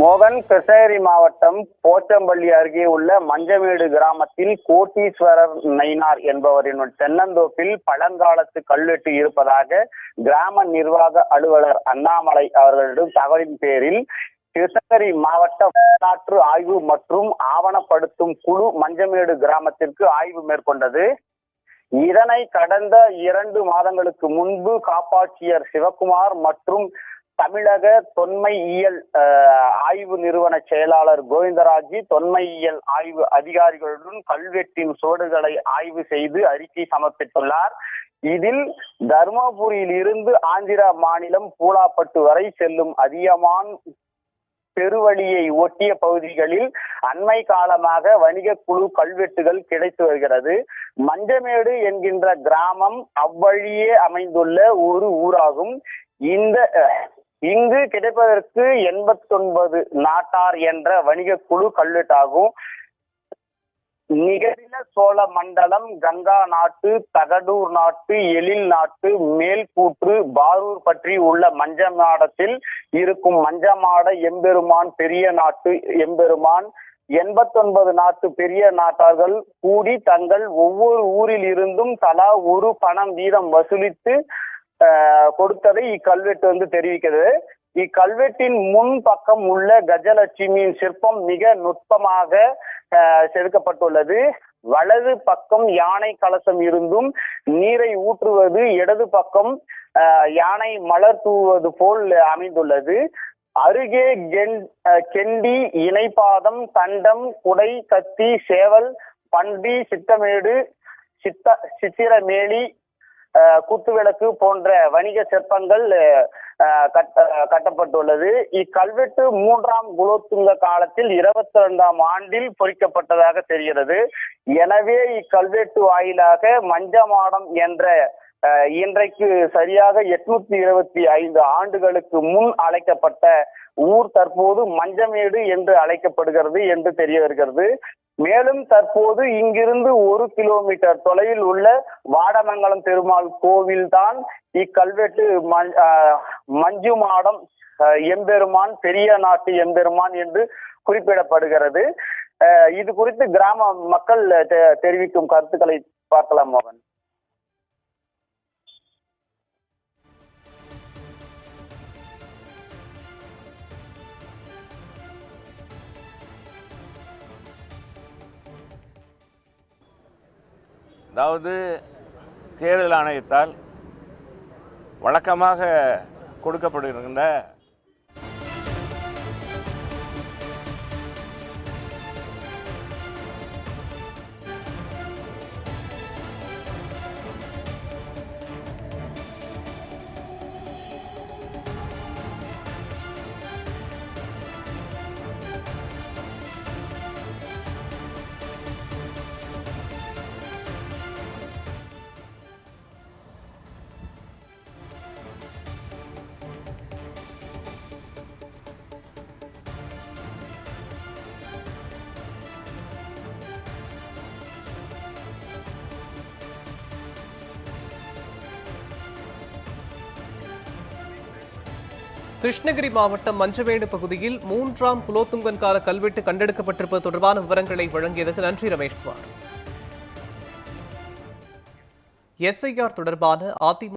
மோகன் கிருஷ்ணகிரி மாவட்டம் போச்சம்பள்ளி அருகே உள்ள மஞ்சமேடு கிராமத்தில் கோட்டீஸ்வரர் நயினார் என்பவரின் தென்னந்தோப்பில் பழங்காலத்து கல்வெட்டு இருப்பதாக கிராம நிர்வாக அலுவலர் அண்ணாமலை அவர்களிடம் தகவலின் பேரில் கிருஷ்ணகிரி மாவட்ட வரலாற்று ஆய்வு மற்றும் ஆவணப்படுத்தும் குழு மஞ்சமேடு கிராமத்திற்கு ஆய்வு மேற்கொண்டது. இதனை கடந்த இரண்டு மாதங்களுக்கு முன்பு காப்பாட்சியர் சிவகுமார் மற்றும் தமிழக தொன்மையியல் ஆய்வு நிறுவன செயலாளர் கோவிந்தராஜ் தொன்மையியல் ஆய்வு அதிகாரிகளுடன் கல்வெட்டின் சோடுகளை ஆய்வு செய்து அறிக்கை சமர்ப்பித்துள்ளார். இதில் தருமபுரியில் இருந்து ஆந்திரா மாநிலம் பூலாப்பட்டு வரை செல்லும் அதியமான் பெருவழியை ஒட்டிய பகுதிகளில் அண்மை காலமாக வணிக குழு கல்வெட்டுகள் கிடைத்து வருகிறது. மஞ்சமேடு என்கின்ற கிராமம் அவ்வழியே அமைந்துள்ள ஒரு ஊராகும். இந்த இங்கு கிடைப்பதற்கு எண்பத்தொன்பது நாட்டார் என்ற வணிக குழு கல்வெட்டாகும். நிகரில சோழ மண்டலம் கங்கா நாட்டு தகடூர் நாட்டு எழில் நாட்டு மேல்கூற்று பாரூர் பற்றி உள்ள மஞ்சமாடத்தில் இருக்கும் மஞ்சமாட எம்பெருமான் பெரிய நாட்டு எம்பெருமான். எண்பத்தொன்பது நாட்டு பெரிய நாட்டார்கள் கூடி தங்கள் ஒவ்வொரு ஊரில் இருந்தும் தலா ஒரு பணம் வீதம் வசூலித்து கொடுத்ததை இக்கல்வெட்டு வந்து தெரிவிக்கிறது. இக்கல்வெட்டின் முன் பக்கம் உள்ள கஜலட்சுமியின் சிற்பம் மிக நுட்பமாக செதுக்கப்பட்டுள்ளது. வலது பக்கம் யானை கலசம் இருந்தும் நீரை ஊற்றுவது இடது பக்கம் ஆஹ், யானை மலர் தூவது போல் அமைந்துள்ளது. அருகே கெண்டி இணைப்பாதம் தண்டம் குடை கத்தி சேவல் பண்டி சித்தமேடு சித்த சித்திரமேலி குத்துவிளக்கு போன்ற வணிக சிற்பங்கள் கட்டப்பட்டுள்ளது. இக்கல்வெட்டு மூன்றாம் குலோத்துங்க காலத்தில் இருபத்தி ரெண்டாம் ஆண்டில் பொறிக்கப்பட்டதாக தெரிகிறது. எனவே இக்கல்வெட்டு வாயிலாக மஞ்சமாடம் என்ற அஹ், இன்றைக்கு சரியாக எட்நூத்தி இருபத்தி ஐந்து ஆண்டுகளுக்கு முன் அழைக்கப்பட்ட ஊர் தற்போது மஞ்சமேடு என்று அழைக்கப்படுகிறது என்று தெரிய வருகிறது. மேலும் தற்போது இங்கிருந்து ஒரு கிலோமீட்டர் தொலைவில் உள்ள வாடமங்கலம் பெருமாள் கோவில் தான் இக்கல்வெட்டு மஞ்சு மாடம் அஹ், எம்பெருமான் பெரிய நாட்டு எம்பெருமான் என்று குறிப்பிடப்படுகிறது. இது குறித்து கிராம மக்கள் தெ- தெரிவிக்கும் கருத்துக்களை பார்க்கலாம் மோகன். அதாவது தேர்தல் ஆணையத்தால் வழக்கமாக கொடுக்கப்படுகின்ற கிருஷ்ணகிரி மாவட்டம் மஞ்சவேடு பகுதியில் மூன்றாம் குலோத்துங்கன் கால கல்வெட்டு கண்டெடுக்கப்பட்டிருப்பது தொடர்பான விவரங்களை வழங்கியதற்கு நன்றி ரமேஷ்குமார் எஸ்ஐஆர் தொடர்பான அதிமுக